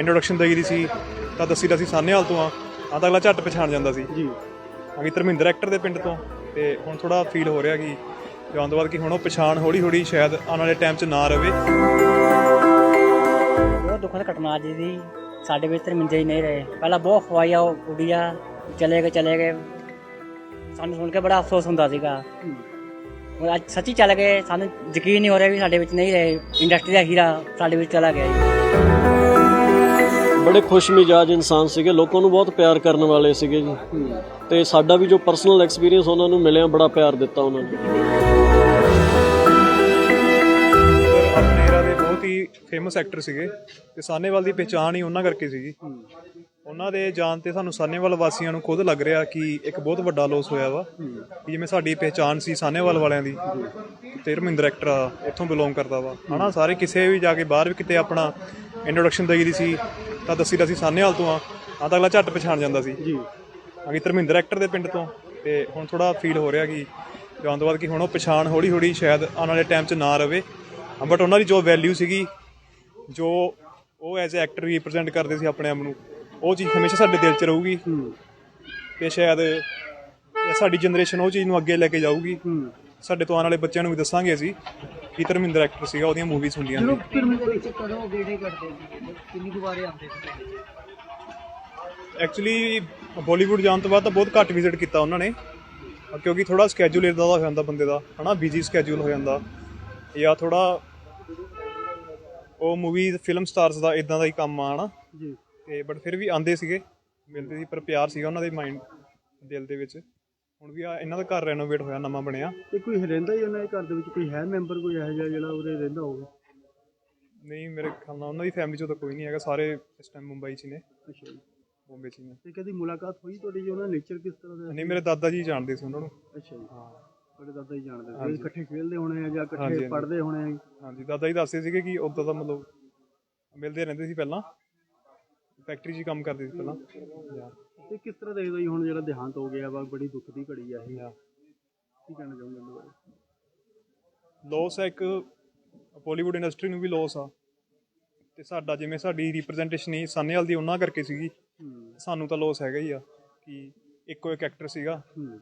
Introduction ਦੇਈ ਦੀ ਸੀ ਤਾਂ ਦੱਸੀ ਦਾ ਸੀ ਸਾਨੇਵਾਲ ਤੋਂ ਆ। ਆ ਤਾਂ ਅਗਲਾ ਝੱਟ ਪਛਾਣ ਜਾਂਦਾ ਸੀ। ਜੀ। ਅਗੀ ਧਰਮਿੰਦਰ ਐਕਟਰ ਦੇ ਪਿੰਡ ਤੋਂ। ਤੇ ਹੁਣ ਥੋੜਾ ਫੀਲ ਹੋ ਰਿਹਾ ਕਿ ਜਾਣ ਤੋਂ ਬਾਅਦ ਕਿ ਹੁਣ ਉਹ ਪਛਾਣ ਹੌਲੀ ਹੌਲੀ ਸ਼ਾਇਦ ਆਉਣ ਵਾਲੇ ਟਾਈਮ 'ਚ ਨਾ ਰਵੇ। ਬਹੁਤ ਦੁਖਦ ਘਟਨਾ ਅੱਜ ਦੀ ਸਾਡੇ ਵਿੱਚ ਧਰਮਿੰਦੇ ਹੀ ਨਹੀਂ ਰਹੇ। ਪਹਿਲਾਂ ਬਹੁਤ ਖਵਾਈਆ ਉਡੀਆ ਚਲੇ ਗਏ ਚਲੇ ਗਏ। ਸਾਨੂੰ ਸੁਣ ਕੇ ਬੜਾ ਅਫਸੋਸ ਹੁੰਦਾ ਸੀਗਾ। ਹੁਣ ਅੱਜ ਸੱਚੀ ਚੱਲ ਗਏ ਸਾਨੂੰ ਯਕੀਨ ਨਹੀਂ ਹੋ ਰਿਹਾ ਵੀ ਸਾਡੇ ਵਿੱਚ ਨਹੀਂ ਰਹੇ। ਇੰਡਸਟਰੀ ਦਾ ਹੀਰਾ ਸਾਡੇ ਵਿੱਚ ਚਲਾ ਗਿਆ ਜੀ। ਬੜੇ ਖੁਸ਼ ਮਿਜਾਜ ਇਨਸਾਨ ਸੀਗੇ, ਲੋਕਾਂ ਨੂੰ ਬਹੁਤ ਪਿਆਰ ਕਰਨ ਵਾਲੇ ਸੀਗੇ ਜੀ। ਤੇ ਸਾਡਾ ਵੀ ਜੋ ਪਰਸਨਲ ਐਕਸਪੀਰੀਅੰਸ ਉਹਨਾਂ ਨੂੰ ਮਿਲਿਆ, ਬੜਾ ਪਿਆਰ ਦਿੱਤਾ ਉਹਨਾਂ ਨੇ। ਬਹੁਤ ਹੀ ਫੇਮਸ ਐਕਟਰ ਸੀਗੇ। ਤੇ ਸਾਨੇਵਾਲ ਦੀ ਪਛਾਣ ਹੀ ਉਹਨਾਂ ਕਰਕੇ ਸੀਗੀ। ਉਹਨਾਂ ਦੇ ਜਾਣ ਤੇ ਸਾਨੂੰ ਸਾਨੇਵਾਲ ਵਾਸੀਆਂ ਨੂੰ ਖੁਦ ਲੱਗ ਰਿਹਾ ਕਿ ਇੱਕ ਬਹੁਤ ਵੱਡਾ ਲੋਸ ਹੋਇਆ ਵਾ। ਕਿ ਜਿਵੇਂ ਸਾਡੀ ਪਛਾਣ ਸੀ ਸਾਨੇਵਾਲ ਵਾਲਿਆਂ ਦੀ ਤੇ ਰਮਿੰਦਰ ਐਕਟਰ ਆ ਇੱਥੋਂ ਬਿਲੋਂਗ ਕਰਦਾ ਵਾ। ਹਨਾ ਸਾਰੇ ਕਿਸੇ ਵੀ ਜਾ ਕੇ ਬਾਹਰ ਵੀ ਕਿਤੇ ਆਪਣਾ ਇੰਟਰੋਡਕਸ਼ਨ ਦੇਈ ਦੀ ਸੀ ਤਾਂ ਦੱਸੀ ਦਾ ਸੀ ਸਾਨੇਵਾਲ ਤੋਂ ਆ ਆ ਤਾਂ ਅਗਲਾ ਝੱਟ ਪਛਾਣ ਜਾਂਦਾ ਸੀ। ਜੀ। ਅਗੀ ਧਰਮਿੰਦਰ ਐਕਟਰ ਦੇ ਪਿੰਡ ਤੋਂ ਤੇ ਹੁਣ ਥੋੜਾ ਫੀਲ ਹੋ ਰਿਹਾ ਕਿ ਜਾਣ ਤੋਂ ਬਾਅਦ ਕਿ ਹੁਣ ਉਹ ਪਛਾਣ ਹੌਲੀ ਹੌਲੀ ਸ਼ਾਇਦ ਆਉਣ ਵਾਲੇ ਟਾਈਮ 'ਚ ਨਾ ਰਵੇ। ਬਟ ਉਹਨਾਂ ਦੀ ਜੋ ਵੈਲਿਊ ਸੀਗੀ ਜੋ ਉਹ ਐਜ਼ ਅ ਐਕਟਰ ਰਿਪਰੈਜ਼ੈਂਟ ਕਰਦੇ ਸੀ ਆਪਣੇ ਆਪ ਨੂੰ ਉਹ ਚੀਜ਼ ਹਮੇਸ਼ਾ ਸਾਡੇ ਦਿਲ 'ਚ ਰਹੂਗੀ। ਤੇ ਸ਼ਾਇਦ ਸਾਡੀ ਜਨਰੇਸ਼ਨ ਉਹ ਚੀਜ਼ ਨੂੰ ਅੱਗੇ ਲੈ ਕੇ ਜਾਊਗੀ। ਸਾਡੇ ਤੋਂ ਆਉਣ ਵਾਲੇ ਬੱਚਿਆਂ ਨੂੰ ਵੀ ਦੱਸਾਂਗੇ ਅਸੀਂ ਕਿ ਧਰਮਿੰਦਰ ਐਕਟਰ ਸੀਗਾ ਉਹਦੀਆਂ ਮੂਵੀਜ਼ ਹੁੰਦੀਆਂ ਨੇ। ਫਿਲਮ ਦੇ ਵਿੱਚ ਕਦੋਂ ਗੇੜੇ ਕੱਢਦੇ ਸੀ ਕਿੰਨੀ ਵਾਰੇ ਆਉਂਦੇ ਐਕਚੁਅਲੀ ਬਾਲੀਵੁੱਡ ਜਾਣ ਤੋਂ ਬਾਅਦ ਤਾਂ ਬਹੁਤ ਘੱਟ ਵਿਜ਼ਿਟ ਕੀਤਾ ਉਹਨਾਂ ਨੇ। ਕਿਉਂਕਿ ਥੋੜਾ ਸਕੇਜੂਲ ਇਦਾਂ ਦਾ ਹੋ ਜਾਂਦਾ ਬੰਦੇ ਦਾ ਹਨਾ ਬਿਜ਼ੀ ਸਕੇਜੂਲ ਹੋ ਜਾਂਦਾ। ਜਾਂ ਥੋੜਾ ਉਹ ਮੂਵੀ ਫਿਲਮ ਸਟਾਰਸ ਦਾ ਇਦਾਂ ਦਾ ਹੀ ਕੰਮ ਆ ਹਨਾ। ਜੀ। ਤੇ ਬਟ ਫਿਰ ਵੀ ਆਂਦੇ ਸੀਗੇ ਮਿਲਦੇ ਸੀ ਪਰ ਪਿਆਰ ਸੀਗਾ ਉਹਨਾਂ ਦੇ ਮਾਈਂਡ ਦਿਲ ਦੇ ਵਿੱਚ। ਹੁਣ ਵੀ ਆ ਇਹਨਾਂ ਦਾ ਘਰ ਰੈਨੋਵੇਟ ਹੋਇਆ ਨਵਾਂ ਬਣਿਆ। ਤੇ ਕੋਈ ਰਹਿੰਦਾ ਹੀ ਉਹਨਾਂ ਦੇ ਘਰ ਦੇ ਵਿੱਚ? ਕੋਈ ਹੈ ਮੈਂਬਰ ਕੋਈ ਇਹੋ ਜਿਹਾ ਜਿਹੜਾ ਉਰੇ ਰਹਿੰਦਾ ਹੋਵੇ? ਨਹੀਂ ਮੇਰੇ ਖਿਆਲ ਨਾਲ ਉਹਨਾਂ ਦੀ ਫੈਮਿਲੀ ਚੋਂ ਤਾਂ ਕੋਈ ਨਹੀਂ ਹੈਗਾ ਸਾਰੇ ਇਸ ਟਾਈਮ ਮੁੰਬਈ 'ਚ ਹੀ ਨੇ। ਅੱਛਾ ਜੀ। ਬੰਬੇ 'ਚ ਹੀ ਨੇ। ਤੇ ਕਦੀ ਮੁਲਾਕਾਤ ਹੋਈ ਤੁਹਾਡੀ ਜੀ? ਉਹਨਾਂ ਨੇਚਰ ਕਿਸ ਤਰ੍ਹਾਂ ਦਾ ਨਹੀਂ ਮੇਰੇ ਦਾਦਾ ਜੀ ਜਾਣਦੇ ਸੀ ਉਹਨਾਂ ਨੂੰ। ਅੱਛਾ ਜੀ। ਤੁਹਾਡੇ ਦਾਦਾ ਹੀ ਜਾਣਦੇ ਸੀ। ਇਕੱਠੇ ਖੇਡਦੇ ਹੋਣੇ ਆ ਜਾਂ ਇਕੱਠੇ। ਪੜ੍ਹਦੇ ਹੋਣੇ ਆ ਹਾਂਜੀ ਦਾਦਾ ਜੀ ਦੱਸਦੇ ਸੀਗੇ ਕਿ ਉਦੋਂ ਤਾਂ ਮਤਲਬ ਮਿਲਦੇ ਰਹਿੰਦੇ ਸੀ ਪਹਿਲਾਂ। ਫੈਕਟਰੀ 'ਚ ਹੀ ਕੰਮ ਕਰਦੇ ਸੀ ਪਹਿਲਾਂ। ਤੇ ਕਿਸ ਤਰ੍ਹਾਂ ਦੇਖਦੇ ਹੋ ਜੀ ਹੁਣ ਜਿਹੜਾ ਦੇਹਾਂਤ ਹੋ ਗਿਆ ਵਾ ਬੜੀ ਦੁੱਖ ਦੀ ਘੜੀ ਆ ਇਹ? ਕੀ ਕਹਿਣਾ ਚਾਹੁੰਦੇ ਇਹਦੇ ਬਾਰੇ? ਲੋਸ ਹੈ ਇੱਕ ਬਾਲੀਵੁੱਡ ਇੰਡਸਟਰੀ ਨੂੰ ਵੀ ਲੋਸ ਆ। ਤੇ ਸਾਡਾ ਜਿਵੇਂ ਸਾਡੀ ਰਿਪਰੈਜ਼ੈਂਟੇਸ਼ਨ ਹੀ ਸਾਨੇਵਾਲ ਦੀ ਉਹਨਾਂ ਕਰਕੇ ਸੀਗੀ। ਹੂੰ। ਸਾਨੂੰ ਤਾਂ ਲੋਸ ਹੈਗਾ ਹੀ ਆ ਕਿ ਇੱਕੋ ਇੱਕ ਐਕਟਰ ਸੀਗਾ। ਹੂੰ।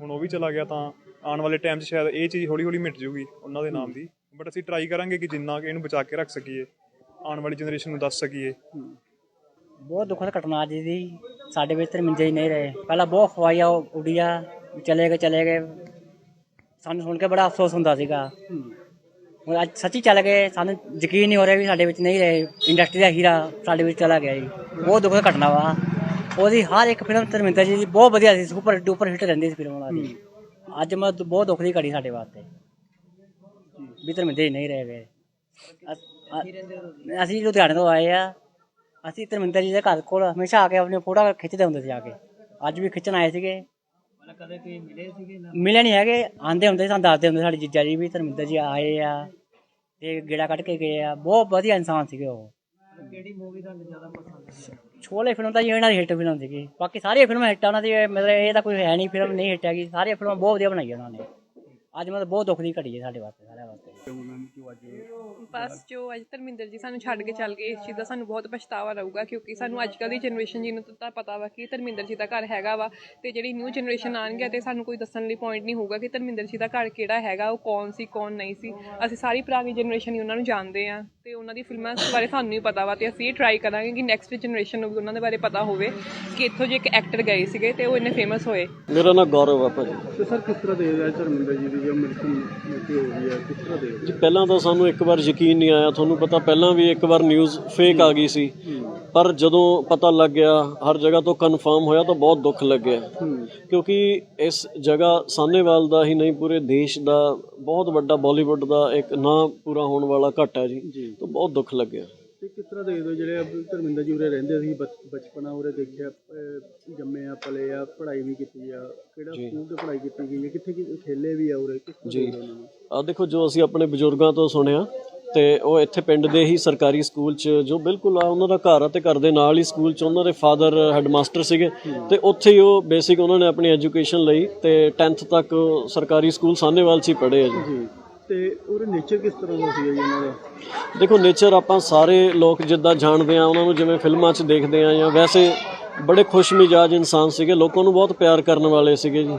ਹੁਣ ਉਹ ਵੀ ਚਲਾ ਗਿਆ ਤਾਂ ਆਉਣ ਵਾਲੇ ਟਾਈਮ 'ਚ ਸ਼ਾਇਦ ਇਹ ਚੀਜ਼ ਹੌਲੀ ਹੌਲੀ ਮਿਟ ਜੂਗੀ ਉਹਨਾਂ ਦੇ ਨਾਮ ਦੀ। ਬਟ ਅਸੀਂ ਟਰਾਈ ਕਰਾਂਗੇ ਕਿ ਜਿੰਨਾ ਕਿ ਇਹਨੂੰ ਬਚਾ ਕੇ ਰੱਖ ਸਕੀਏ ਆਉਣ ਵਾਲੀ ਜਨਰੇਸ਼ਨ ਨੂੰ ਦੱਸ ਸਕੀਏ। ਬਹੁਤ ਦੁਖਦ ਘਟਨਾ ਅੱਜ ਦੀ। ਸਾਡੇ ਵਿੱਚ ਧਰਮਿੰਦੇ ਹੀ ਨਹੀਂ ਰਹੇ। ਪਹਿਲਾਂ ਬਹੁਤ ਖਵਾਈਆ ਉਡੀਆ, ਚਲੇ ਗਏ ਚਲੇ ਗਏ। ਸਾਨੂੰ ਸੁਣ ਕੇ ਬੜਾ ਅਫਸੋਸ ਹੁੰਦਾ ਸੀਗਾ। ਹੁਣ ਅੱਜ ਸੱਚੀ ਚੱਲ ਗਏ, ਸਾਨੂੰ ਯਕੀਨ ਨਹੀਂ ਹੋ ਰਿਹਾ ਵੀ ਸਾਡੇ ਵਿੱਚ ਨਹੀਂ ਰਹੇ। ਇੰਡਸਟਰੀ ਦਾ ਹੀਰਾ ਸਾਡੇ ਵਿੱਚ ਚਲਾ ਗਿਆ ਜੀ। ਬਹੁਤ ਦੁਖਦ ਘਟਨਾ ਵਾ। ਉਹਦੀ ਹਰ ਇੱਕ ਫਿਲਮ ਧਰਮਿੰਦਰ ਜੀ ਦੀ ਬਹੁਤ ਵਧੀਆ ਸੀ ਸੁਪਰ ਡੂਪਰ ਹਿੱਟ ਰਹਿੰਦੀ ਸੀ ਫਿਲਮ ਉਹਨਾਂ ਦੀ। ਅੱਜ ਮੈਂ ਬਹੁਤ ਦੁੱਖ ਦੀ ਘੜੀ ਸਾਡੇ ਵਾਸਤੇ। ਵੀ ਧਰਮਿੰਦਰ ਜੀ ਨਹੀਂ ਰਹੇ ਵੇ ਅਸੀਂ ਲੁਧਿਆਣੇ ਤੋਂ ਆਏ ਆ। ਅਸੀਂ ਧਰਮਿੰਦਰ ਜੀ ਦੇ ਘਰ ਕੋਲ ਹਮੇਸ਼ਾ ਆ ਕੇ ਆਪਣੀ ਫੋਟੋ ਖਿੱਚਦੇ ਹੁੰਦੇ ਸੀ ਆ ਕੇ। ਅੱਜ ਵੀ ਖਿੱਚਣ ਆਏ ਸੀਗੇ। ਕਦੇ ਕੋਈ ਮਿਲੇ ਸੀਗੇ ਨਾ? ਮਿਲੇ ਨਹੀਂ ਹੈਗੇ ਆਂਦੇ ਹੁੰਦੇ ਸਾਨੂੰ ਦੱਸਦੇ ਹੁੰਦੇ ਸਾਡੇ ਜੀਜਾ ਜੀ ਵੀ ਧਰਮਿੰਦਰ ਜੀ ਆਏ ਆ ਤੇ ਗੇੜਾ ਕੱਢ ਕੇ ਗਏ ਆ। ਬਹੁਤ ਵਧੀਆ ਇਨਸਾਨ ਸੀਗੇ ਉਹ। ਕਿਹੜੀ ਮੂਵੀ ਤੁਹਾਨੂੰ ਜ਼ਿਆਦਾ ਪਸੰਦ ਹੈ ਛੋਲੇ ਫਿਲਮ ਤਾਂ ਜੀ ਇਹਨਾਂ ਦੀ ਹਿੱਟ ਫਿਲਮ ਸੀਗੀ। ਬਾਕੀ ਸਾਰੀਆਂ ਫਿਲਮਾਂ ਹਿੱਟ ਆ ਉਹਨਾਂ ਦੀ ਮਤਲਬ ਇਹ ਤਾਂ ਕੋਈ ਹੈ ਨਹੀਂ ਫਿਲਮ ਨਹੀਂ ਹਿੱਟ ਹੈਗੀ। ਸਾਰੀਆਂ ਫਿਲਮਾਂ ਬਹੁਤ ਵਧੀਆ ਬਣਾਈਆਂ ਉਹਨਾਂ ਨੇ। ਅੱਜ ਮਤਲਬ ਬਹੁਤ ਦੁੱਖ ਦੀ ਘੜੀ ਹੈ ਸਾਡੇ ਵਾਸਤੇ ਸਾਰਿਆਂ ਵਾਸਤੇ। ਬਸ ਜੋ ਅੱਜ ਧਰਮਿੰਦਰ ਜੀ ਸਾਨੂੰ ਛੱਡ ਕੇ ਚੱਲ ਗਏ ਇਸ ਚੀਜ਼ ਦਾ ਸਾਨੂੰ ਬਹੁਤ ਪਛਤਾਵਾ ਰਹੂਗਾ ਕਿਉਂਕਿ ਸਾਨੂੰ ਅੱਜ ਕੱਲ੍ਹ ਦੀ ਜਨਰੇਸ਼ਨ ਜੀ ਨੂੰ ਤਾਂ ਪਤਾ ਵਾ ਕਿ ਧਰਮਿੰਦਰ ਜੀ ਦਾ ਘਰ ਹੈਗਾ ਵਾ ਤੇ ਜਿਹੜੀ ਨਿਊ ਜਨਰੇਸ਼ਨ ਆਣਗੇ ਤੇ ਸਾਨੂੰ ਕੋਈ ਦੱਸਣ ਲਈ ਪੁਆਇੰਟ ਨਹੀਂ ਹੋਊਗਾ ਕਿ ਧਰਮਿੰਦਰ ਜੀ ਦਾ ਘਰ ਕਿਹੜਾ ਹੈਗਾ ਉਹ ਕੌਣ ਸੀ ਕੌਣ ਨਹੀਂ ਸੀ। ਅਸੀਂ ਸਾਰੀ ਪੁਰਾਣੀ ਜਨਰੇਸ਼ਨ ਹੀ ਉਹਨਾਂ ਨੂੰ ਜਾਣਦੇ ਆ ਤੇ ਉਹਨਾਂ ਦੀ ਫਿਲਮਾਂ ਬਾਰੇ ਸਾਨੂੰ ਨਹੀਂ ਪਤਾ ਵਾ ਤੇ ਅਸੀਂ ਇਹ ਟਰਾਈ ਕਰਾਂਗੇ ਕਿ ਨੈਕਸਟ ਜਨਰੇਸ਼ਨ ਨੂੰ ਵੀ ਉਹਨਾਂ ਦੇ ਬਾਰੇ ਪਤਾ ਹੋਵੇ ਕਿ ਇੱਥੋਂ ਜੇ ਇੱਕ ਐਕਟਰ ਗਏ ਸੀਗੇ ਤੇ ਉਹ ਇੰਨੇ ਫੇਮਸ ਹੋਏ। ਮੇਰਾ ਨਾਮ ਗੌਰਵ ਆ ਭਾਜੀ। ਤੇ ਸਰ ਕਿਸ ਤਰ੍ਹਾਂ ਦੇਖਦੇ ਆ ਧਰਮਿੰਦਰ ਜੀ ਦੀ ਜੋ ਮ੍ਰਿਤੂ ਮ੍ਰਿਤੂ ਹੋ ਗਈ ਹੈ ਕਿਸ ਤਰ੍ਹਾਂ ਦੇਖਦੇ ਜੀ ਪਹਿਲਾਂ ਤਾਂ ਸਾਨੂੰ ਇੱਕ ਵਾਰ ਯਕੀਨ ਨਹੀਂ ਆਇਆ ਤੁਹਾਨੂੰ ਪਤਾ ਪਹਿਲਾਂ ਵੀ ਇੱਕ ਵਾਰ ਨਿਊਜ਼ ਫੇਕ ਆ ਗਈ ਸੀ। ਪਰ ਜਦੋਂ ਪਤਾ ਲੱਗ ਗਿਆ ਹਰ ਜਗ੍ਹਾ ਤੋਂ ਕਨਫਰਮ ਹੋਇਆ ਤਾਂ ਬਹੁਤ ਦੁੱਖ ਲੱਗਿਆ। ਕਿਉਂਕਿ ਇਸ ਜਗ੍ਹਾ ਸਾਹਨੇਵਾਲ ਦਾ ਹੀ ਨਹੀਂ ਪੂਰੇ ਦੇਸ਼ ਦਾ ਬਹੁਤ ਵੱਡਾ ਬਾਲੀਵੁੱਡ ਦਾ ਇੱਕ ਨਾਂ ਪੂਰਾ ਹੋਣ ਵਾਲਾ ਘਟ ਹੈ ਜੀ। ਤਾਂ ਬਹੁਤ ਦੁੱਖ ਲੱਗਿਆ। ਤੇ ਕਿਸ ਤਰ੍ਹਾਂ ਦੇਖਦੇ ਹੋ ਜਿਹੜੇ ਧਰਮਿੰਦਰ ਜੀ ਉਰੇ ਰਹਿੰਦੇ ਸੀ ਬਚ- ਬਚਪਨਾ ਉਰੇ ਦੇਖਿਆ ਅਹ ਜੰਮੇ ਆ ਪਲੇ ਆ ਪੜ੍ਹਾਈ ਵੀ ਕੀਤੀ ਆ ਕਿਹੜਾ ਸਕੂਲ ਤੇ ਪੜ੍ਹਾਈ ਕੀਤੀ ਗਈ ਹੈ ਕਿੱਥੇ ਕਿ ਖੇਲੇ ਵੀ ਆ ਉਰੇ ਕਿਸ ਤਰ੍ਹਾਂ ਜੀ। ਦੇਖਦੇ ਹੋ ਉਹਨਾਂ ਨੂੰ? ਆ ਦੇਖੋ ਜੋ ਅਸੀਂ ਆਪਣੇ ਬਜ਼ੁਰਗਾਂ ਤੋਂ ਸੁਣਿਆ ਤੇ ਉਹ ਇੱਥੇ ਪਿੰਡ ਦੇ ਹੀ ਸਰਕਾਰੀ ਸਕੂਲ 'ਚ ਜੋ ਬਿਲਕੁਲ ਆ ਉਹਨਾਂ ਦਾ ਘਰ ਆ ਤੇ ਘਰ ਦੇ ਨਾਲ ਹੀ ਸਕੂਲ 'ਚ ਉਹਨਾਂ ਦੇ ਫਾਦਰ ਹੈਡਮਾਸਟਰ ਸੀਗੇ। ਤੇ ਉੱਥੇ ਹੀ ਉਹ ਬੇਸਿਕ ਉਹਨਾਂ ਨੇ ਆਪਣੀ ਐਜੂਕੇਸ਼ਨ ਲਈ ਤੇ 10th ਤੱਕ ਉਹ ਸਰਕਾਰੀ ਸਕੂਲ ਸਾਹਨੇਵਾਲ 'ਚ ਹੀ ਪੜ੍ਹੇ ਆ ਜੀ। ਜੀ। ਤੇ ਉਹਦੇ ਨੇਚਰ ਕਿਸ ਤਰ੍ਹਾਂ ਦਾ ਸੀ ਜੀ ਇਹਨਾਂ ਦਾ? ਦੇਖੋ ਨੇਚਰ ਆਪਾਂ ਸਾਰੇ ਲੋਕ ਜਿੱਦਾਂ ਜਾਣਦੇ ਆ ਉਹਨਾਂ ਨੂੰ ਜਿਵੇਂ ਫਿਲਮਾਂ 'ਚ ਦੇਖਦੇ ਆ ਜਾਂ ਵੈਸੇ ਬੜੇ ਖੁਸ਼ ਮਿਜਾਜ ਇਨਸਾਨ ਸੀਗੇ ਲੋਕਾਂ ਨੂੰ ਬਹੁਤ ਪਿਆਰ ਕਰਨ ਵਾਲੇ ਸੀਗੇ ਜੀ।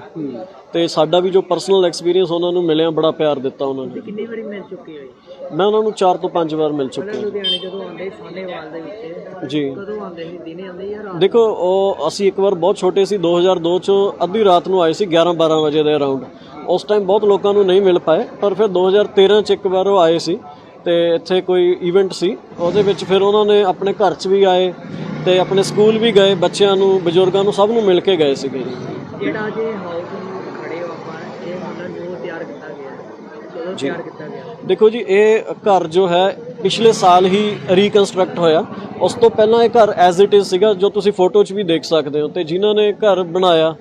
ਤੇ ਸਾਡਾ ਵੀ ਜੋ ਪਰਸਨਲ ਐਕਸਪੀਰੀਅੰਸ ਉਹਨਾਂ ਨੂੰ ਮਿਲਿਆ ਬੜਾ ਪਿਆਰ ਦਿੱਤਾ ਉਹਨਾਂ ਨੇ। ਕਿੰਨੀ ਵਾਰੀ ਮਿਲ ਚੁੱਕੇ ਜੀ? ਮੈਂ ਉਹਨਾਂ ਨੂੰ 4 ਤੋਂ 5 ਵਾਰ ਮਿਲ ਚੁੱਕਿਆ ਲੁਧਿਆਣੇ ਜਦੋਂ ਆਉਂਦੇ ਸਾਨੇਵਾਲ ਦੇ ਵਿੱਚ ਜੀ। ਕਦੋਂ ਆਉਂਦੇ ਸੀ? ਦਿਨੇ ਆਉਂਦੇ ਰਾਤ? ਦੇਖੋ ਉਹ ਅਸੀਂ ਇੱਕ ਵਾਰ ਬਹੁਤ ਛੋਟੇ ਸੀ 2002 ਚ ਅੱਧੀ ਰਾਤ ਨੂੰ ਆਏ ਸੀ 11 12 ਵਜੇ ਦੇ ਅਰਾਊਂਡ। ਉਸ ਟਾਈਮ ਬਹੁਤ ਲੋਕਾਂ ਨੂੰ ਨਹੀਂ ਮਿਲ ਪਾਏ ਪਰ ਫਿਰ 2013 ਚ ਇੱਕ ਵਾਰ ਉਹ ਆਏ ਸੀ ਤੇ ਇੱਥੇ ਕੋਈ ਇਵੈਂਟ ਸੀ। ਉਹਦੇ ਵਿੱਚ ਫਿਰ ਉਹਨਾਂ ਨੇ ਆਪਣੇ ਘਰ 'ਚ ਵੀ ਆਏ ਤੇ ਆਪਣੇ ਸਕੂਲ ਵੀ ਗਏ ਬੱਚਿਆਂ ਨੂੰ ਬਜ਼ੁਰਗਾਂ ਨੂੰ ਸਭ ਨੂੰ ਮਿਲ ਕੇ ਗਏ ਸੀਗੇ। ਜਿਹੜਾ ਜੇ ਹਾਊਸ ਖੜੇ ਹੋ ਆਪਾਂ ਇਹ ਮਤਲਬ ਜੋ ਤਿਆਰ ਕੀਤਾ ਗਿਆ ਕਦੋਂ ਤਿਆਰ ਕੀਤਾ ਗਿਆ? ਦੇਖੋ ਜੀ ਇਹ ਘਰ ਜੋ ਹੈ ਪਿਛਲੇ ਸਾਲ ਹੀ ਰੀਕਨਸਟਰਕਟ ਹੋਇਆ। ਉਸ ਤੋਂ ਪਹਿਲਾਂ ਇਹ ਘਰ ਐਜ਼ ਇਟ ਇਜ਼ ਸੀਗਾ ਜੋ ਤੁਸੀਂ ਫੋਟੋ 'ਚ ਵੀ ਦੇਖ ਸਕਦੇ ਹੋ ਤੇ ਜਿਨ੍ਹਾਂ ਨੇ ਘਰ ਬਣਾਇਆ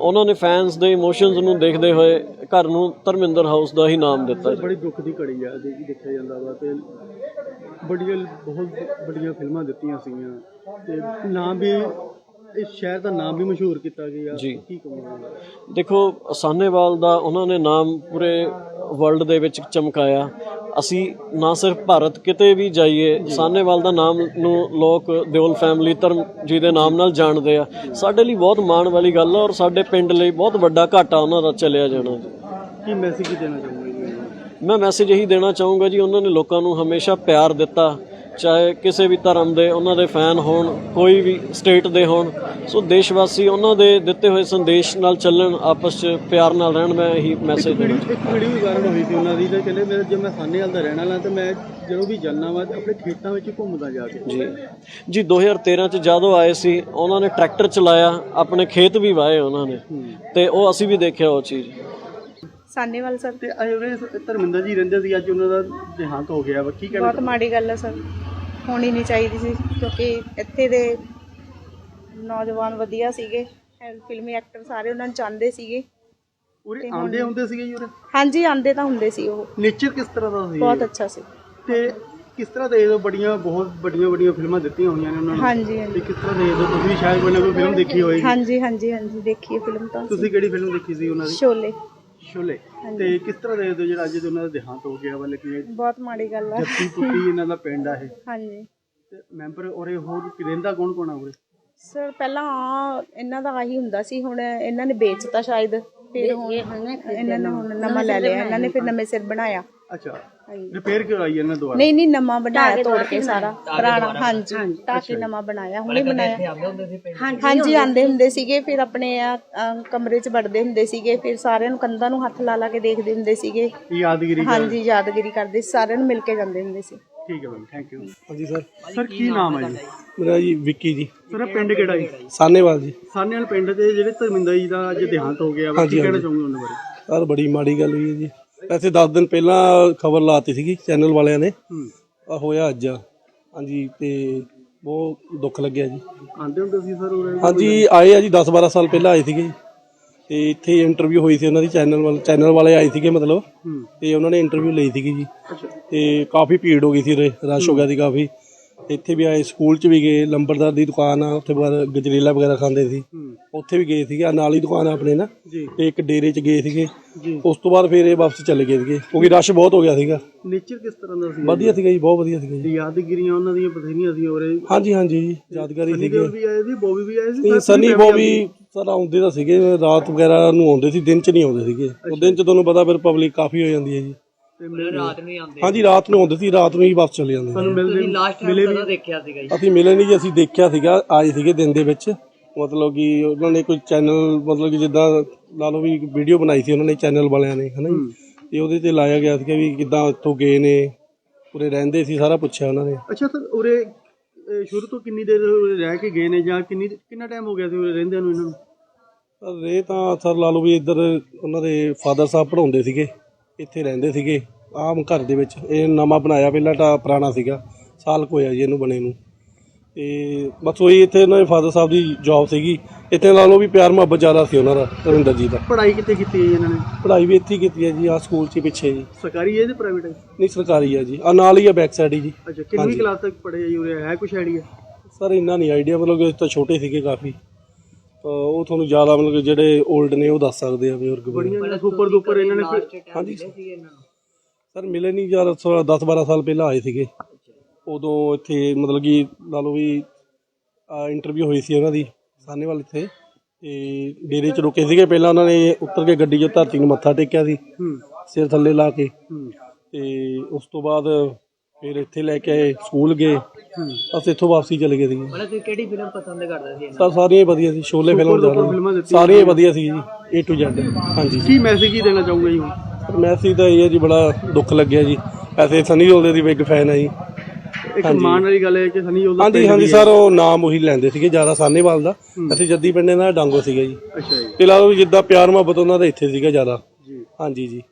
ਉਹਨਾਂ ਨੇ ਫੈਨਸ ਦੇ ਇਮੋਸ਼ਨਸ ਨੂੰ ਦੇਖਦੇ ਹੋਏ ਘਰ ਨੂੰ ਧਰਮਿੰਦਰ ਹਾਊਸ ਦਾ ਹੀ ਨਾਮ ਦਿੱਤਾ ਜੀ। ਬੜੀ ਦੁੱਖ ਦੀ ਘੜੀ ਆ ਜੇ ਦੇਖਿਆ ਜਾਂਦਾ ਵਾ ਤੇ ਬੜੀਆਂ ਬਹੁਤ ਬੜੀਆਂ ਫਿਲਮਾਂ ਦਿੱਤੀਆਂ ਸੀਗੀਆਂ ਤੇ ਨਾਮ ਵੀ ਇਸ ਸ਼ਹਿਰ ਦਾ ਨਾਮ ਵੀ ਮਸ਼ਹੂਰ ਕੀਤਾ ਗਿਆ। ਕੀ ਕਹੋਗੇ? ਦੇਖੋ ਸਾਹਨੇਵਾਲ ਦਾ ਉਹਨਾਂ ਨੇ ਨਾਮ ਪੂਰੇ ਵਰਲਡ ਦੇ ਵਿੱਚ ਚਮਕਾਇਆ। ਅਸੀਂ ਨਾ ਸਿਰਫ ਭਾਰਤ ਕਿਤੇ ਵੀ ਜਾਈਏ ਸਾਹਨੇਵਾਲ ਦਾ ਨਾਮ ਨੂੰ ਲੋਕ ਦਿਓਲ ਫੈਮਿਲੀ ਧਰਮ ਜੀ ਦੇ ਨਾਮ ਨਾਲ ਜਾਣਦੇ ਆ। ਸਾਡੇ ਲਈ ਬਹੁਤ ਮਾਣ ਵਾਲੀ ਗੱਲ ਆ ਔਰ ਸਾਡੇ ਪਿੰਡ ਲਈ ਬਹੁਤ ਵੱਡਾ ਘਾਟਾ ਉਹਨਾਂ ਦਾ ਚੱਲਿਆ ਜਾਣਾ ਜੀ। ਕੀ ਮੈਸੇਜ ਦੇਣਾ ਚਾਹੁੰਦੇ ਮੈਂ ਮੈਸੇਜ ਇਹੀ ਦੇਣਾ ਚਾਹੂੰਗਾ ਜੀ ਉਹਨਾਂ ਨੇ ਲੋਕਾਂ ਨੂੰ ਹਮੇਸ਼ਾ ਪਿਆਰ ਦਿੱਤਾ। ਚਾਹੇ ਕਿਸੇ ਵੀ ਧਰਮ ਦੇ ਉਹਨਾਂ ਦੇ ਫੈਨ ਹੋਣ ਕੋਈ ਵੀ ਸਟੇਟ ਦੇ ਹੋਣ ਸੋ ਦੇਸ਼ ਵਾਸੀ ਉਹਨਾਂ ਦੇ ਦਿੱਤੇ ਹੋਏ ਸੰਦੇਸ਼ ਨਾਲ ਚੱਲਣ ਆਪਸ 'ਚ ਪਿਆਰ ਨਾਲ ਰਹਿਣ ਮੈਂ ਇਹੀ ਮੈਸੇਜ ਦੇਣਾ ਇੱਕ ਵੀਡੀਓ ਵੀ ਵਾਇਰਲ ਹੋਈ ਸੀ ਉਹਨਾਂ ਦੀ ਤੇ ਕਹਿੰਦੇ ਮੇਰੇ ਜੇ ਮੈਂ ਸਾਨੇਵਾਲ ਦਾ ਰਹਿਣ ਵਾਲਾ ਤੇ ਮੈਂ ਜਦੋਂ ਵੀ ਜਾਂਦਾ ਵਾ ਆਪਣੇ ਖੇਤਾਂ ਵਿੱਚ ਘੁੰਮਦਾ ਜਾ ਕੇ। ਜੀ। ਜੀ 2013 ਚ ਜਦੋਂ ਆਏ ਸੀ ਉਹਨਾਂ ਨੇ ਟਰੈਕਟਰ ਚਲਾਇਆ ਆਪਣੇ ਖੇਤ ਵੀ ਵਾਏ ਉਹਨਾਂ ਨੇ। ਤੇ ਉਹ ਅਸੀਂ ਵੀ ਦੇਖਿਆ ਉਹ ਚੀਜ਼। ਸਾਨੇਵਾਲ ਸਰ। ਤੇ ਅਜੇ ਉਹਦੇ ਧਰਮਿੰਦਰ ਜੀ ਰਹਿੰਦੇ ਸੀ ਅੱਜ ਉਹਨਾਂ ਦਾ ਦੇਹਾਂਤ ਹੋ ਗਿਆ ਵਾ। ਕੀ ਕਹਿਣਾ ਬਹੁਤ ਮਾੜੀ ਗੱਲ ਹੈ ਸਰ। ਹੋਣੀ ਨਹੀਂ ਚਾਹੀਦੀ ਸੀ ਕਿਉਂਕਿ ਇੱਥੇ ਦੇ ਨੌਜਵਾਨ ਵਧੀਆ ਸੀਗੇ। ਫਿਲਮੀ ਐਕਟਰ ਸਾਰੇ ਉਹਨਾਂ ਨੂੰ ਚਾਹੁੰਦੇ ਸੀਗੇ। ਉਰੇ ਆਂਦੇ ਹੁੰਦੇ ਸੀਗੇ ਜੀ ਉਰੇ? ਹਾਂਜੀ ਆਂਦੇ ਤਾਂ ਹੁੰਦੇ ਸੀ ਉਹ। ਨੇਚਰ ਕਿਸ ਤਰ੍ਹਾਂ ਦਾ ਸੀ? ਬਹੁਤ ਅੱਛਾ ਸੀ। ਤੇ ਕਿਸ ਤਰ੍ਹਾਂ ਦੇ ਦੋ ਬੜੀਆਂ ਬਹੁਤ ਵੱਡੀਆਂ ਵੱਡੀਆਂ ਫਿਲਮਾਂ ਦਿੱਤੀਆਂ ਹੋਈਆਂ ਨੇ ਉਹਨਾਂ ਨੂੰ? ਹਾਂਜੀ ਤੇ ਹਾਂਜੀ ਕਿਸ ਤਰ੍ਹਾਂ ਦੇ ਦੋ ਤੁਸੀਂ ਸ਼ਾਇਦ ਕੋਈ ਨਾ ਕੋਈ ਫਿਲਮ ਦੇਖੀ ਹੋਏਗੀ? ਹਾਂਜੀ ਹਾਂਜੀ ਹਾਂਜੀ ਦੇਖੀਏ ਫਿਲਮ ਤਾਂ ਅਸੀਂ। ਤੁਸੀਂ ਕਿਹੜੀ ਫਿਲਮ ਦੇਖੀ ਸੀ ਉਹਨਾਂ ਦੀ? ਸ਼ੋਲੇ। ਸ਼ੋਲੇ ਤੇ ਕਿਸ ਤਰ੍ਹਾਂ ਦੇ ਦੋ ਜਿਹੜਾ ਅੱਜ ਦੇ ਉਹਨਾਂ ਦਾ ਦੇਹਾਂਤ ਹੋ ਗਿਆ ਵਾ ਲੇਕਿਨ ਬਹੁਤ ਮਾੜੀ ਗੱਲ ਹੈ ਜੱਤੀ ਪੁੱਤੀ ਇਹਨਾਂ ਦਾ ਪਿੰਡ ਆ ਇਹ। ਹਾਂਜੀ। ਤੇ ਮੈਂਬਰ ਉਰੇ ਹੋਰ ਰਹਿੰਦਾ ਕੌਣ ਕੌਣ ਆ ਉਰੇ? ਸਰ ਪਹਿਲਾਂ ਆਹ ਇਹਨਾਂ ਦਾ ਆਹੀ ਹੁੰਦਾ ਸੀ ਹੁਣ ਇਹਨਾਂ ਨੇ ਵੇਚਤਾ ਸ਼ਾਇਦ। ਫਿਰ ਹੁਣ ਇਹਨਾਂ ਨੇ ਹੁਣ ਨਵਾਂ ਲੈ ਲਿਆ ਇਹਨਾਂ ਨੇ ਫਿਰ ਨਵੇਂ ਸਿਰ ਬਣਾਇਆ। ਅੱਛਾ। ਹਾਂਜੀ। ਰਿਪੇਅਰ ਕਿਉਂ ਆਈ ਇਹਨਾਂ ਦੁਆਰਾ? ਨਹੀਂ ਨਹੀਂ ਨਵਾਂ ਬਣਾਇਆ ਤੋੜ ਕੇ ਸਾਰਾ। ਪੁਰਾਣਾ ਹਾਂਜੀ। ਤਾਂ ਕਿ ਨਵਾਂ ਬਣਾਇਆ ਹੁਣੇ ਬਣਾਇਆ। ਆਉਂਦੇ ਹੁੰਦੇ ਸੀ ਪਿੰਡ ਹਾਂਜੀ ਆਂਦੇ ਹੁੰਦੇ ਸੀਗੇ ਫਿਰ ਆਪਣੇ ਆ, ਅ, ਕਮਰੇ 'ਚ ਵੜਦੇ ਹੁੰਦੇ ਸੀਗੇ ਫਿਰ ਸਾਰਿਆਂ ਨੂੰ ਕੰਧਾਂ ਨੂੰ ਹੱਥ ਲਾ ਲਾ ਕੇ ਦੇਖਦੇ ਹੁੰਦੇ ਸੀਗੇ। ਇਹ ਯਾਦਗਿਰੀ ਦਾ- ਹਾਂਜੀ ਯਾਦਗਿਰੀ ਕਰਦੇ ਸਾਰਿਆਂ ਨੂੰ ਮਿਲ ਕੇ ਜਾਂਦੇ ਹੁੰਦੇ ਸੀ। ਠੀਕ ਹੈ ਮੈਮ ਥੈਂਕ ਯੂ ਹਾਂਜੀ ਸਰ। ਸਰ ਕੀ ਨਾਮ ਹੈ ਜੀ? ਮੇਰਾ ਜੀ ਵਿੱਕੀ ਜੀ। ਸਰ ਇਹ ਪਿੰਡ ਕਿਹੜਾ ਜੀ? ਸਾਨੇਵਾਲ ਜੀ। ਸਾਨੇ ਵਾਲੇ ਪਿੰਡ ਦੇ ਜਿਹੜੇ ਧਰਮਿੰਦਰ ਜੀ ਦਾ ਅੱਜ ਦੇਹਾਂਤ ਹੋ ਗਿਆ ਵਾ ਕੀ ਕਹਿਣਾ ਚਾਹੋਗੇ ਉਹਨਾਂ ਬਾਰੇ? ਸਰ ਬੜੀ ਮਾੜੀ ਗੱਲ ਹੋਈ ਹੈ ਜੀ। ਵੈਸੇ 10 ਦਿਨ ਪਹਿਲਾਂ ਖਬਰ ਲਾਤੀ ਸੀਗੀ ਚੈਨਲ ਵਾਲਿਆਂ ਨੇ। ਆ ਹੋਇਆ ਅੱਜ। ਹਾਂਜੀ ਤੇ ਬਹੁਤ ਦੁੱਖ ਲੱਗਿਆ ਜੀ। ਆਂਦੇ ਹੁੰਦੇ ਸੀ ਸਰ ਉਰੇ? ਹਾਂਜੀ ਆਏ ਆ ਜੀ 10 12 ਸਾਲ ਪਹਿਲਾਂ ਆਏ ਸੀਗੇ। ਤੇ ਇੱਥੇ ਇੰਟਰਵਿਊ ਹੋਈ ਸੀ ਉਹਨਾਂ ਦੀ ਚੈਨਲ ਵਾਲੇ ਚੈਨਲ ਵਾਲੇ ਆਏ ਸੀਗੇ ਮਤਲਬ। ਤੇ ਉਹਨਾਂ ਨੇ ਇੰਟਰਵਿਊ ਲਈ ਸੀਗੀ ਜੀ। ਤੇ ਕਾਫੀ ਭੀੜ ਹੋ ਗਈ ਸੀ ਉਰੇ ਰਸ਼ ਹੋ ਗਿਆ ਸੀ ਕਾਫੀ। ਇੱਥੇ ਵੀ ਆਏ ਸਕੂਲ 'ਚ ਵੀ ਗਏ ਲੰਬੜਦਾਰ ਦੀ ਦੁਕਾਨ ਆ ਉੱਥੇ ਬਾਹਰ ਗਜਰੇਲਾ ਵਗੈਰਾ ਖਾਂਦੇ ਸੀ। ਉੱਥੇ ਵੀ ਗਏ ਸੀਗੇ ਆਹ ਨਾਲ ਹੀ ਦੁਕਾਨ ਆ ਆਪਣੇ ਨਾ। ਤੇ ਇੱਕ ਡੇਰੇ 'ਚ ਗਏ ਸੀਗੇ। ਉਸ ਤੋਂ ਬਾਅਦ ਫਿਰ ਇਹ ਵਾਪਸ ਚਲੇ ਗਏ ਸੀਗੇ ਕਿਉਂਕਿ ਰਸ਼ ਬਹੁਤ ਹੋ ਗਿਆ ਸੀਗਾ। ਨੇਚਰ ਕਿਸ ਤਰ੍ਹਾਂ ਦਾ ਸੀ? ਵਧੀਆ ਸੀਗਾ ਜੀ ਬਹੁਤ ਵਧੀਆ ਸੀਗਾ ਜੀ। ਯਾਦਗਿਰੀਆਂ ਉਹਨਾਂ ਦੀਆਂ ਬਥੇਰੀਆਂ ਸੀ ਉਰੇ। ਹਾਂਜੀ ਹਾਂਜੀ ਯਾਦਗਾਰੀ ਸਨੀ ਸੀਗੇ। ਦਿਓਲ ਵੀ ਆਏ ਸੀ ਬੋਬੀ ਵੀ ਆਏ ਸੀ? ਸਨੀ ਬੋਬੀ ਸਰ ਆਉਂਦੇ ਤਾਂ ਸੀਗੇ ਰਾਤ ਵਗੈਰਾ ਨੂੰ ਆਉਂਦੇ ਸੀ ਦਿਨ 'ਚ ਨਹੀਂ ਆਉਂਦੇ ਸੀਗੇ। ਉਹ ਦਿਨ 'ਚ ਤੁਹਾਨੂੰ ਪਤਾ ਫਿਰ ਪਬਲਿਕ ਕਾਫੀ ਹੋ ਜਾਂਦੀ ਹੈ ਜੀ। ਤੇ ਮਿਲੇ ਰਾਤ ਨੂੰ ਹੀ ਆਉਂਦੇ ਹਾਂਜੀ ਰਾਤ ਨੂੰ ਆਉਂਦੇ ਸੀ ਰਾਤ ਨੂੰ ਹੀ ਵਾਪਸ ਚਲੇ ਜਾਂਦੇ ਸੀ। ਸਾਨੂੰ ਮਿਲਦੇ ਲਾਸਟ ਟਾਈਮ ਕਦੋਂ ਦੇਖਿਆ ਸੀਗਾ ਜੀ? ਅਸੀਂ ਮਿਲੇ ਨਹੀਂ ਜੀ ਅਸੀਂ ਦੇਖਿਆ ਸੀਗਾ ਆਏ ਸੀਗੇ ਦਿਨ ਦੇ ਵਿੱਚ। ਮਤਲਬ ਕਿ ਉਹਨਾਂ ਨੇ ਕੋਈ ਚੈਨਲ ਮਤਲਬ ਕਿ ਜਿੱਦਾਂ ਲਾ ਲਓ ਵੀ ਵੀਡੀਓ ਬਣਾਈ ਸੀ ਉਹਨਾਂ ਨੇ ਚੈਨਲ ਵਾਲਿਆਂ ਨੇ ਹਨਾ ਜੀ। ਤੇ ਉਹਦੇ ਤੇ ਲਾਇਆ ਗਿਆ ਸੀਗਾ ਵੀ ਕਿੱਦਾਂ ਇੱਥੋਂ ਗਏ ਨੇ ਉਰੇ ਰਹਿੰਦੇ ਸੀ ਸਾਰਾ ਪੁੱਛਿਆ ਉਹਨਾਂ ਨੇ। ਅੱਛਾ ਸਰ ਉਰੇ ਅਹ, ਸ਼ੁਰੂ ਤੋਂ ਕਿੰਨੀ ਦੇਰ ਉਰੇ ਰਹਿ ਕੇ ਗਏ ਨੇ ਜਾਂ ਕਿੰਨੀ ਕਿੰਨਾ ਟਾਈਮ ਹੋ ਗਿਆ ਸੀ ਉਰੇ ਰਹਿੰਦਿਆਂ ਨੂੰ ਇਹਨਾਂ ਨੂੰ? ਇਹ ਤਾਂ ਸਰ ਲਾ ਲਓ ਵੀ ਇੱਧਰ ਉਹਨਾਂ ਦੇ ਫਾਦਰ ਸਾਹਿਬ ਪੜਾਉਂਦੇ ਸੀਗੇ। ਇੱਥੇ ਰਹਿੰਦੇ ਸੀਗੇ। ਆਮ ਘਰ ਦੇ ਵਿੱਚ ਇਹ ਨਵਾਂ ਬਣਾਇਆ ਪਹਿਲਾਂ ਤਾਂ ਪੁਰਾਣਾ ਸੀਗਾ। ਸਾਲ ਕੁ ਹੋਇਆ ਜੀ ਇਹਨੂੰ ਬਣੇ ਨੂੰ। ਤੇ ਬਸ ਉਹੀ ਇੱਥੇ ਇਹਨਾਂ ਦੇ ਫਾਦਰ ਸਾਹਿਬ ਦੀ ਜੌਬ ਸੀਗੀ। ਇੱਥੇ ਲਾ ਲਓ ਵੀ ਪਿਆਰ ਮੁਹੱਬਤ ਜ਼ਿਆਦਾ ਸੀ ਉਹਨਾਂ ਦਾ ਰਵਿੰਦਰ ਜੀ ਦਾ। ਪੜ੍ਹਾਈ ਕਿੱਥੇ ਕੀਤੀ ਹੈ ਜੀ ਇਹਨਾਂ ਨੇ? ਪੜ੍ਹਾਈ ਵੀ ਇੱਥੇ ਹੀ ਕੀਤੀ ਹੈ ਜੀ ਆ ਸਕੂਲ 'ਚ ਹੀ ਪਿੱਛੇ ਜੀ। ਸਰਕਾਰੀ ਹੈ ਜਾਂ ਪ੍ਰਾਈਵੇਟ ਹੈ ਨਹੀਂ ਸਰਕਾਰੀ ਹੈ ਜੀ। ਆ ਨਾਲ ਹੀ ਆ ਬੈਕ ਸਾਈਡ ਹੀ ਜੀ। ਅੱਛਾ ਕਿੰਨੀ ਕਲਾਸ ਤੱਕ ਪੜ੍ਹੇ ਜੀ ਉਰੇ? ਹੈ ਕੁਛ ਆਈਡੀਆ ਸਰ ਇੰਨਾ ਨਹੀਂ ਆਈਡੀਆ ਮਤਲਬ ਕਿ ਤਾਂ ਛੋਟੇ ਸੀਗੇ ਕਾਫੀ। ਉਹ ਤੁਹਾਨੂੰ ਜ਼ਿਆਦਾ ਮਤਲਬ ਕਿ ਜਿਹੜੇ 올ਡ ਨੇ ਉਹ ਦੱਸ ਸਕਦੇ ਆ ਬਜ਼ੁਰਗ ਬਾਰੇ। ਬੜੀਆਂ ਸੁਪਰ ਦੁਪਰ ਇਹਨਾਂ ਨੇ ਫਿਰ- ਹਾਂਜੀ ਸਰ ਮਿਲੇ ਨਹੀਂ ਯਾਰ 10 12 ਸਾਲ ਪਹਿਲਾਂ ਆਏ ਸੀਗੇ। ਉਦੋਂ ਇੱਥੇ ਮਤਲਬ ਕਿ ਲਾ ਲਓ ਵੀ ਇੰਟਰਵਿਊ ਹੋਈ ਸੀ ਉਹਨਾਂ ਦੀ ਸਾਹਨੇਵਾਲ ਇੱਥੇ। ਤੇ ਡੇਰੇ 'ਚ ਰੁਕੇ ਸੀਗੇ। ਪਹਿਲਾਂ ਉਹਨਾਂ ਨੇ ਉੱਤਰ ਕੇ ਗੱਡੀ 'ਚੋਂ ਧਰਤੀ ਨੂੰ ਮੱਥਾ ਟੇਕਿਆ ਸੀ। ਸਿਰ ਥੱਲੇ ਲਾ ਕੇ। ਤੇ ਉਸ ਤੋਂ ਬਾਅਦ ਫਿਰ ਇੱਥੇ ਲੈ ਕੇ ਆਏ ਸਕੂਲ ਗਏ। ਅਸੀਂ ਇੱਥੋਂ ਵਾਪਸੀ ਚਲੇ ਗਏ ਸੀਗੇ। ਮਤਲਬ ਤੁਸੀਂ ਕਿਹੜੀ ਫਿਲਮ ਪਸੰਦ ਕਰਦੇ ਸੀ ਸਰ ਸਾਰੀਆਂ ਵਧੀਆ ਸੀ ਸ਼ੋਲੇ ਫਿਲਮ ਫਿਲਮਾਂ ਦਾ ਦਿੱਤੀਆਂ ਸਾਰੀਆਂ ਹੀ ਵਧੀਆ ਸੀ ਜੀ A to Z ਹਾਂਜੀ ਜੀ। ਕੀ ਮੈਸੇਜ ਕੀ ਦੇਣਾ ਚਾਹੂੰਗਾ ਜੀ ਹੁਣ? ਸਰ ਮੈਸੇਜ ਤਾਂ ਇਹ ਹੈ ਜੀ ਬੜਾ ਦੁੱਖ ਲੱਗਿਆ ਜੀ। ਵੈਸੇ ਸਨੀ ਦਿਓਲ ਦੀ ਬਿਗ ਫੈਨ ਹੈ ਜੀ। ਇੱਕ ਮਾਣ ਵਾਲੀ ਗੱਲ ਹੈ ਕਿ ਸਨੀ ਉਹਦਾ ਹਾਂਜੀ ਹਾਂਜੀ ਸਰ ਉਹ ਨਾਮ ਉਹੀ ਲੈਂਦੇ ਸੀਗੇ ਜ਼ਿਆਦਾ ਸਾਨੇਵਾਲ ਦਾ। ਅਸੀਂ ਜੱਦੀ ਪਿੰਡੇ ਦਾ ਡਾਂਗੋ ਸੀਗਾ ਜੀ। ਅੱਛਾ ਜੀ। ਤੇ ਲਾ ਲਓ ਜਿੱਦਾਂ ਪਿਆਰ ਮੁਹੱਬਤ ਉਹਨਾਂ ਦਾ ਇੱਥੇ ਸੀਗਾ ਜ਼ਿਆਦਾ। ਹਾਂਜੀ ਜੀ।